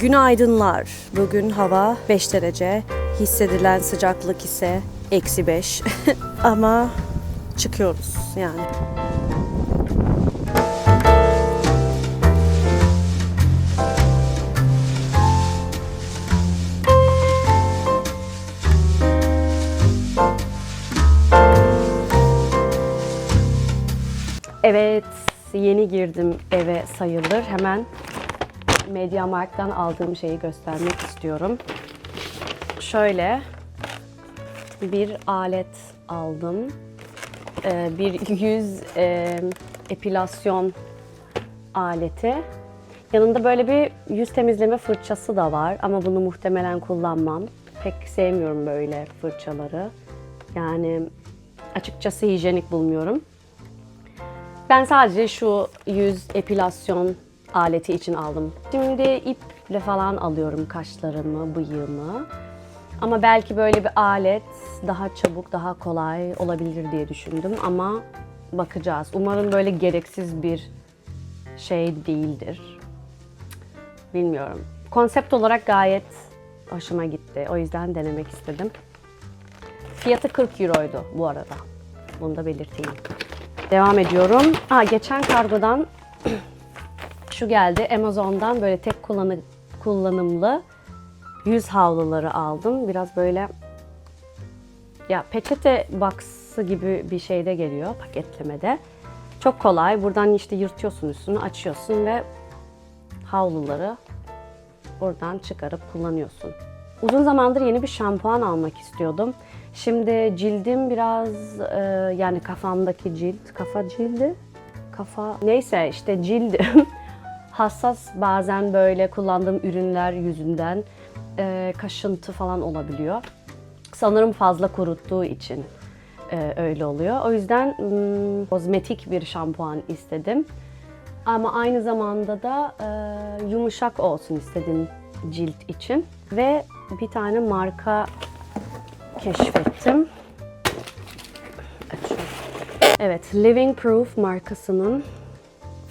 Günaydınlar. Bugün hava 5 derece. Hissedilen sıcaklık ise eksi 5. Ama çıkıyoruz yani. Evet, yeni girdim eve sayılır. Hemen MediaMarkt'tan aldığım şeyi göstermek istiyorum. Şöyle bir alet aldım. Ee, bir yüz e, epilasyon aleti. Yanında böyle bir yüz temizleme fırçası da var ama bunu muhtemelen kullanmam. Pek sevmiyorum böyle fırçaları. Yani açıkçası hijyenik bulmuyorum. Ben sadece şu yüz epilasyon aleti için aldım. Şimdi iple falan alıyorum kaşlarımı, bıyığımı. Ama belki böyle bir alet daha çabuk, daha kolay olabilir diye düşündüm ama bakacağız. Umarım böyle gereksiz bir şey değildir. Bilmiyorum. Konsept olarak gayet hoşuma gitti. O yüzden denemek istedim. Fiyatı 40 euroydu bu arada. Bunu da belirteyim. Devam ediyorum. Ha, geçen kargodan şu geldi. Amazon'dan böyle tek kullanı, kullanımlı yüz havluları aldım. Biraz böyle ya peçete box'ı gibi bir şeyde geliyor paketlemede. Çok kolay. Buradan işte yırtıyorsun üstünü, açıyorsun ve havluları oradan çıkarıp kullanıyorsun. Uzun zamandır yeni bir şampuan almak istiyordum. Şimdi cildim biraz e, yani kafamdaki cilt, kafa cildi, kafa neyse işte cildim hassas bazen böyle kullandığım ürünler yüzünden e, kaşıntı falan olabiliyor. Sanırım fazla kuruttuğu için e, öyle oluyor. O yüzden hmm, kozmetik bir şampuan istedim. Ama aynı zamanda da e, yumuşak olsun istedim cilt için. Ve bir tane marka keşfettim. Evet, Living Proof markasının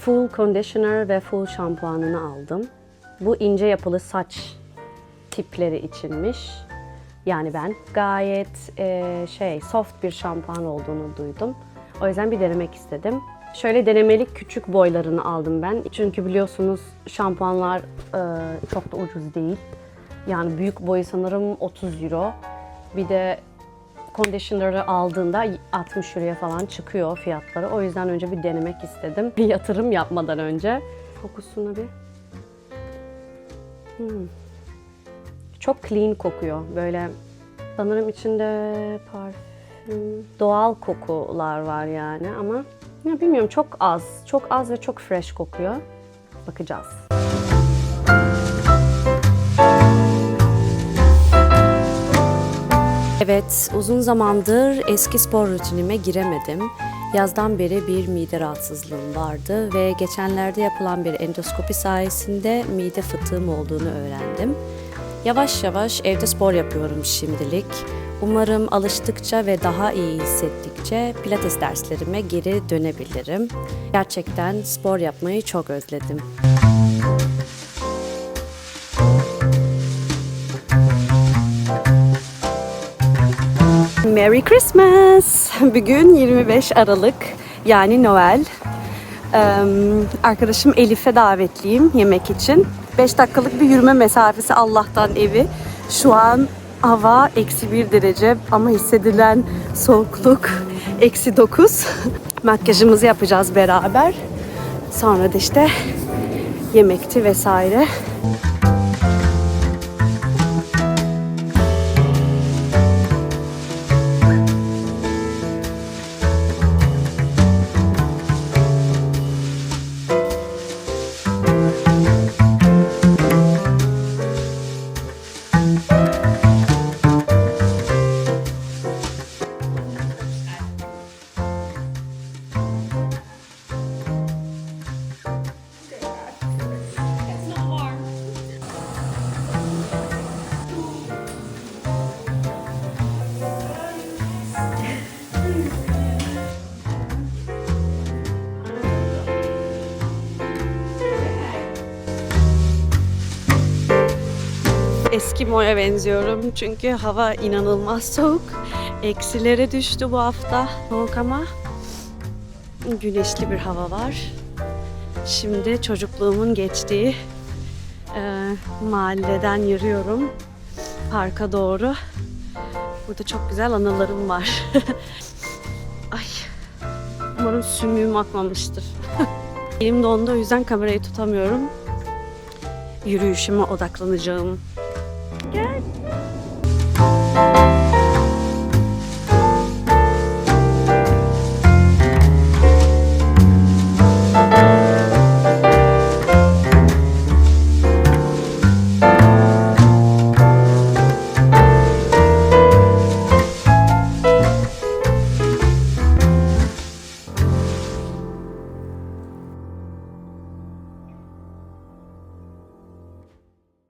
full conditioner ve full şampuanını aldım. Bu ince yapılı saç tipleri içinmiş. Yani ben gayet e, şey soft bir şampuan olduğunu duydum. O yüzden bir denemek istedim. Şöyle denemelik küçük boylarını aldım ben. Çünkü biliyorsunuz şampuanlar e, çok da ucuz değil. Yani büyük boyu sanırım 30 euro. Bir de conditioner'ı aldığında 60 euroya falan çıkıyor fiyatları. O yüzden önce bir denemek istedim. Bir yatırım yapmadan önce. Kokusuna bir. Hmm. Çok clean kokuyor. Böyle sanırım içinde parfüm, doğal kokular var yani ama ya bilmiyorum çok az. Çok az ve çok fresh kokuyor. Bakacağız. Evet, uzun zamandır eski spor rutinime giremedim. Yazdan beri bir mide rahatsızlığım vardı ve geçenlerde yapılan bir endoskopi sayesinde mide fıtığım olduğunu öğrendim. Yavaş yavaş evde spor yapıyorum şimdilik. Umarım alıştıkça ve daha iyi hissettikçe pilates derslerime geri dönebilirim. Gerçekten spor yapmayı çok özledim. Merry Christmas! Bugün 25 Aralık yani Noel. Ee, arkadaşım Elif'e davetliyim yemek için. 5 dakikalık bir yürüme mesafesi Allah'tan evi. Şu an hava eksi 1 derece ama hissedilen soğukluk eksi 9. Makyajımızı yapacağız beraber. Sonra da işte yemekti vesaire. Eskimo'ya benziyorum çünkü hava inanılmaz soğuk. Eksilere düştü bu hafta soğuk ama güneşli bir hava var. Şimdi çocukluğumun geçtiği e, mahalleden yürüyorum parka doğru. Burada çok güzel anılarım var. Ay. Umarım sümüğüm akmamıştır. Elim dondu o yüzden kamerayı tutamıyorum. Yürüyüşüme odaklanacağım. good.